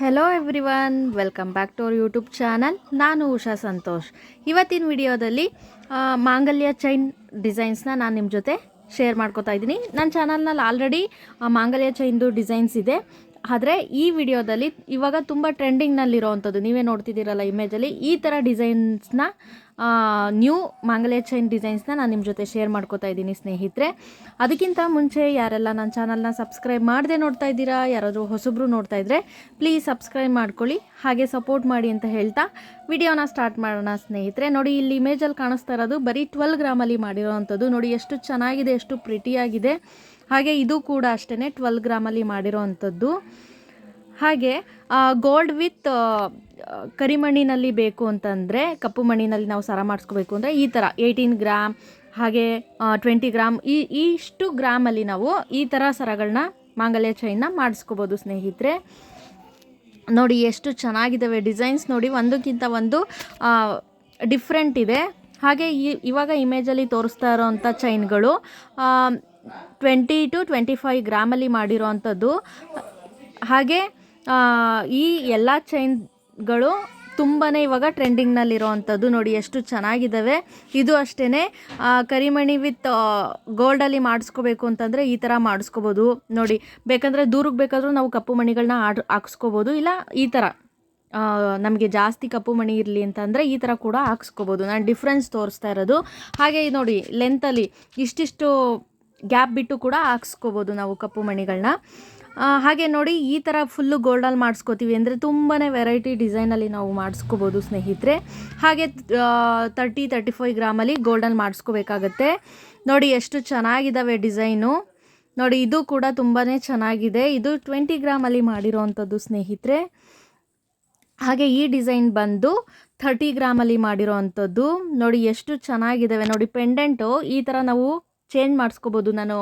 Hello everyone welcome back to our YouTube channel ನಾನು ಉಷಾ ಸಂತೋಷ್. ಇವತ್ತಿನ ವಿಡಿಯೋದಲ್ಲಿ ಮಾಂಗಲ್ಯ ಚೈನ್ ಡಿಸೈನ್ಸ್ನ ನಾನು ನಿಮ್ಮ ಜೊತೆ ಶೇರ್ ಮಾಡ್ಕೋತಾ ಇದ್ದೀನಿ. ನನ್ನ ಚಾನಲ್ನಲ್ಲಿ ಆಲ್ರೆಡಿ ಮಾಂಗಲ್ಯ ಚೈನ್ದು ಡಿಸೈನ್ಸ್ ಇದೆ. ಆದರೆ ಈ ವಿಡಿಯೋದಲ್ಲಿ ಇವಾಗ ತುಂಬ ಟ್ರೆಂಡಿಂಗ್ನಲ್ಲಿರೋವಂಥದ್ದು ನೀವೇ ನೋಡ್ತಿದ್ದೀರಲ್ಲ ಇಮೇಜಲ್ಲಿ ಈ ಥರ ಡಿಸೈನ್ಸ್ನ ನ್ಯೂ ಮಾಂಗಲ್ಯ ಚೈನ್ ಡಿಸೈನ್ಸ್ನ ನಾನು ನಿಮ್ಮ ಜೊತೆ ಶೇರ್ ಮಾಡ್ಕೋತಾ ಇದ್ದೀನಿ ಸ್ನೇಹಿತರೆ. ಅದಕ್ಕಿಂತ ಮುಂಚೆ ಯಾರೆಲ್ಲ ನನ್ನ ಚಾನಲ್ನ ಸಬ್ಸ್ಕ್ರೈಬ್ ಮಾಡದೆ ನೋಡ್ತಾ ಇದ್ದೀರಾ, ಯಾರಾದರೂ ಹೊಸಬ್ರು ನೋಡ್ತಾ ಇದ್ದರೆ ಪ್ಲೀಸ್ ಸಬ್ಸ್ಕ್ರೈಬ್ ಮಾಡ್ಕೊಳ್ಳಿ, ಹಾಗೆ ಸಪೋರ್ಟ್ ಮಾಡಿ ಅಂತ ಹೇಳ್ತಾ ವಿಡಿಯೋನ ಸ್ಟಾರ್ಟ್ ಮಾಡೋಣ ಸ್ನೇಹಿತರೆ. ನೋಡಿ, ಇಲ್ಲಿ ಇಮೇಜಲ್ಲಿ ಕಾಣಿಸ್ತಾ ಇರೋದು ಬರೀ ಟ್ವೆಲ್ ಗ್ರಾಮಲ್ಲಿ ಮಾಡಿರೋವಂಥದ್ದು. ನೋಡಿ, ಎಷ್ಟು ಚೆನ್ನಾಗಿದೆ, ಎಷ್ಟು ಪ್ರಿಟಿಯಾಗಿದೆ ಹಾಗೆ ಇದು ಕೂಡ ಅಷ್ಟೇ ಟ್ವೆಲ್ ಗ್ರಾಮಲ್ಲಿ ಮಾಡಿರೋವಂಥದ್ದು. ಹಾಗೆ ಗೋಲ್ಡ್ ವಿತ್ ಕರಿಮಣ್ಣಿನಲ್ಲಿ ಬೇಕು ಅಂತಂದರೆ, ಕಪ್ಪು ಮಣ್ಣಿನಲ್ಲಿ ನಾವು ಸರ ಮಾಡಿಸ್ಕೋಬೇಕು ಅಂದರೆ ಈ ಥರ ಏಯ್ಟೀನ್ ಗ್ರಾಮ್ ಹಾಗೆ ಟ್ವೆಂಟಿ ಗ್ರಾಮ್ ಈ, ಇಷ್ಟು ಗ್ರಾಮಲ್ಲಿ ನಾವು ಈ ಥರ ಸರಗಳನ್ನ ಮಾಂಗಲ್ಯ ಚೈನ್ನ ಮಾಡಿಸ್ಕೋಬೋದು ಸ್ನೇಹಿತರೆ. ನೋಡಿ ಎಷ್ಟು ಚೆನ್ನಾಗಿದ್ದಾವೆ ಡಿಸೈನ್ಸ್ ನೋಡಿ, ಒಂದಕ್ಕಿಂತ ಒಂದು ಡಿಫ್ರೆಂಟ್ ಇದೆ. ಹಾಗೆ ಈ, ಇವಾಗ ಇಮೇಜಲ್ಲಿ ತೋರಿಸ್ತಾ ಇರೋವಂಥ ಚೈನ್ಗಳು ಟ್ವೆಂಟಿ ಟು ಟ್ವೆಂಟಿ ಫೈವ್ ಗ್ರಾಮಲ್ಲಿ ಮಾಡಿರೋ ಅಂಥದ್ದು ಹಾಗೆ ಈ ಎಲ್ಲ ಚೈನ್ಗಳು ತುಂಬಾ ಇವಾಗ ಟ್ರೆಂಡಿಂಗ್ನಲ್ಲಿರೋವಂಥದ್ದು ನೋಡಿ ಎಷ್ಟು ಚೆನ್ನಾಗಿದ್ದಾವೆ ಇದು ಅಷ್ಟೇ ಕರಿಮಣಿ ವಿತ್ ಗೋಲ್ಡಲ್ಲಿ ಮಾಡಿಸ್ಕೋಬೇಕು ಅಂತಂದರೆ ಈ ಥರ ಮಾಡಿಸ್ಕೋಬೋದು. ನೋಡಿ, ಬೇಕಂದರೆ ದೂರಕ್ಕೆ ಬೇಕಾದರೂ ನಾವು ಕಪ್ಪು ಮಣಿಗಳನ್ನ ಆಡ್, ಹಾಕ್ಸ್ಕೋಬೋದು. ಇಲ್ಲ, ಈ ಥರ ನಮಗೆ ಜಾಸ್ತಿ ಕಪ್ಪು ಮಣಿ ಇರಲಿ ಅಂತಂದರೆ ಈ ಥರ ಕೂಡ ಹಾಕ್ಸ್ಕೋಬೋದು. ನಾನು ಡಿಫ್ರೆನ್ಸ್ ತೋರಿಸ್ತಾ ಇರೋದು. ಹಾಗೆ ನೋಡಿ ಲೆಂತಲ್ಲಿ ಇಷ್ಟಿಷ್ಟು ಗ್ಯಾಪ್ ಬಿಟ್ಟು ಕೂಡ ಹಾಕ್ಸ್ಕೋಬೋದು ನಾವು ಕಪ್ಪು ಮಣಿಗಳನ್ನ ಹಾಗೆ ನೋಡಿ ಈ ಥರ ಫುಲ್ಲು ಗೋಲ್ಡಲ್ಲಿ ಮಾಡಿಸ್ಕೋತೀವಿ ಅಂದರೆ ತುಂಬಾ ವೆರೈಟಿ ಡಿಸೈನಲ್ಲಿ ನಾವು ಮಾಡಿಸ್ಕೋಬೋದು ಸ್ನೇಹಿತರೆ. ಹಾಗೆ ತರ್ಟಿ ತರ್ಟಿ ಫೈವ್ ಗ್ರಾಮಲ್ಲಿ ಗೋಲ್ಡಲ್ಲಿ ಮಾಡಿಸ್ಕೋಬೇಕಾಗತ್ತೆ. ನೋಡಿ ಎಷ್ಟು ಚೆನ್ನಾಗಿದ್ದಾವೆ ಡಿಸೈನು ನೋಡಿ ಇದು ಕೂಡ ತುಂಬಾ ಚೆನ್ನಾಗಿದೆ. ಇದು ಟ್ವೆಂಟಿ ಗ್ರಾಮಲ್ಲಿ ಮಾಡಿರೋವಂಥದ್ದು ಸ್ನೇಹಿತರೆ. ಹಾಗೆ ಈ ಡಿಸೈನ್ ಬಂದು ಥರ್ಟಿ ಗ್ರಾಮಲ್ಲಿ ಮಾಡಿರೋ ಅಂಥದ್ದು ನೋಡಿ ಎಷ್ಟು ಚೆನ್ನಾಗಿದ್ದಾವೆ ನೋಡಿ ಪೆಂಡೆಂಟು ಈ ಥರ ನಾವು ಚೇಂಜ್ ಮಾಡಿಸ್ಕೋಬೋದು. ನಾನು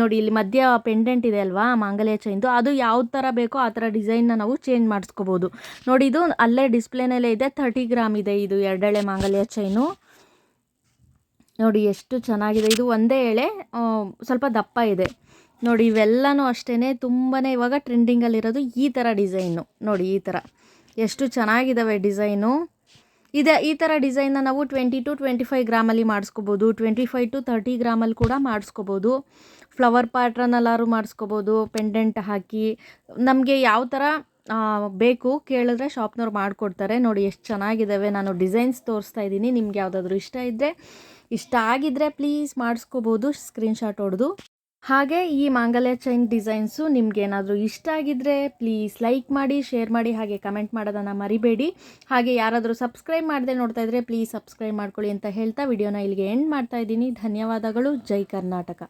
ನೋಡಿ, ಇಲ್ಲಿ ಮಧ್ಯ ಪೆಂಡೆಂಟ್ ಇದೆ ಅಲ್ವಾ, ಮಾಂಗಲ್ಯ ಚೈನ್ದು. ಅದು ಯಾವ ಥರ ಬೇಕೋ ಆ ಥರ ಡಿಸೈನ್ನ ನಾವು ಚೇಂಜ್ ಮಾಡಿಸ್ಕೋಬೋದು. ನೋಡಿ, ಇದು ಅಲ್ಲೇ ಡಿಸ್ಪ್ಲೇನಲ್ಲೇ ಇದೆ. ಥರ್ಟಿ ಗ್ರಾಮ್ ಇದೆ ಇದು ಎರಡೆಳೆ ಮಾಂಗಲ್ಯ ಚೈನು. ನೋಡಿ, ಎಷ್ಟು ಚೆನ್ನಾಗಿದೆ. ಇದು ಒಂದೇ ಎಳೆ ಸ್ವಲ್ಪ ದಪ್ಪ ಇದೆ. ನೋಡಿ, ಇವೆಲ್ಲನೂ ಅಷ್ಟೇ ತುಂಬಾ ಇವಾಗ ಟ್ರೆಂಡಿಂಗಲ್ಲಿರೋದು ಈ ಥರ ಡಿಸೈನು. ನೋಡಿ, ಈ ಥರ ಎಷ್ಟು ಚೆನ್ನಾಗಿದ್ದಾವೆ ಡಿಸೈನು. ಇದೆ, ಈ ಥರ ಡಿಸೈನ್ನ ನಾವು ಟ್ವೆಂಟಿ ಟು ಟ್ವೆಂಟಿ ಫೈವ್ ಗ್ರಾಮಲ್ಲಿ ಮಾಡಿಸ್ಕೋಬೋದು. ಟ್ವೆಂಟಿ ಫೈವ್ ಟು ತರ್ಟಿ ಗ್ರಾಮಲ್ಲಿ ಕೂಡ ಮಾಡಿಸ್ಕೋಬೋದು. ಫ್ಲವರ್ ಪ್ಯಾಟ್ರನ್ನಲ್ಲಾದ್ರು ಮಾಡಿಸ್ಕೋಬೋದು ಪೆಂಡೆಂಟ್ ಹಾಕಿ. ನಮಗೆ ಯಾವ ಥರ ಬೇಕು ಕೇಳಿದ್ರೆ ಶಾಪ್ನವ್ರು ಮಾಡಿಕೊಡ್ತಾರೆ. ನೋಡಿ ಎಷ್ಟು ಚೆನ್ನಾಗಿದ್ದಾವೆ ನಾನು ಡಿಸೈನ್ಸ್ ತೋರಿಸ್ತಾ ಇದ್ದೀನಿ. ನಿಮ್ಗೆ ಯಾವುದಾದ್ರೂ ಇಷ್ಟ ಇದ್ದರೆ ಇಷ್ಟ ಆಗಿದ್ದರೆ ಪ್ಲೀಸ್ ಮಾಡಿಸ್ಕೋಬೋದು. ಸ್ಕ್ರೀನ್ಶಾಟ್ ಹೊಡೆದು. ಹಾಗೆ ಈ ಮಾಂಗಲ್ಯ ಚೈನ್ ಡಿಸೈನ್ಸು ನಿಮ್ಗೆ ಏನಾದರೂ ಇಷ್ಟ ಆಗಿದ್ದರೆ ಪ್ಲೀಸ್ ಲೈಕ್ ಮಾಡಿ ಶೇರ್ ಮಾಡಿ, ಹಾಗೆ ಕಮೆಂಟ್ ಮಾಡೋದನ್ನು ಮರಿಬೇಡಿ. ಹಾಗೆ ಯಾರಾದರೂ ಸಬ್ಸ್ಕ್ರೈಬ್ ಮಾಡದೆ ನೋಡ್ತಾ ಇದ್ದರೆ ಪ್ಲೀಸ್ ಸಬ್ಸ್ಕ್ರೈಬ್ ಮಾಡ್ಕೊಳ್ಳಿ ಅಂತ ಹೇಳ್ತಾ ವಿಡಿಯೋನ ಇಲ್ಲಿಗೆ ಎಂಡ್ ಮಾಡ್ತಾ ಇದ್ದೀನಿ. ಧನ್ಯವಾದಗಳು. ಜೈ ಕರ್ನಾಟಕ.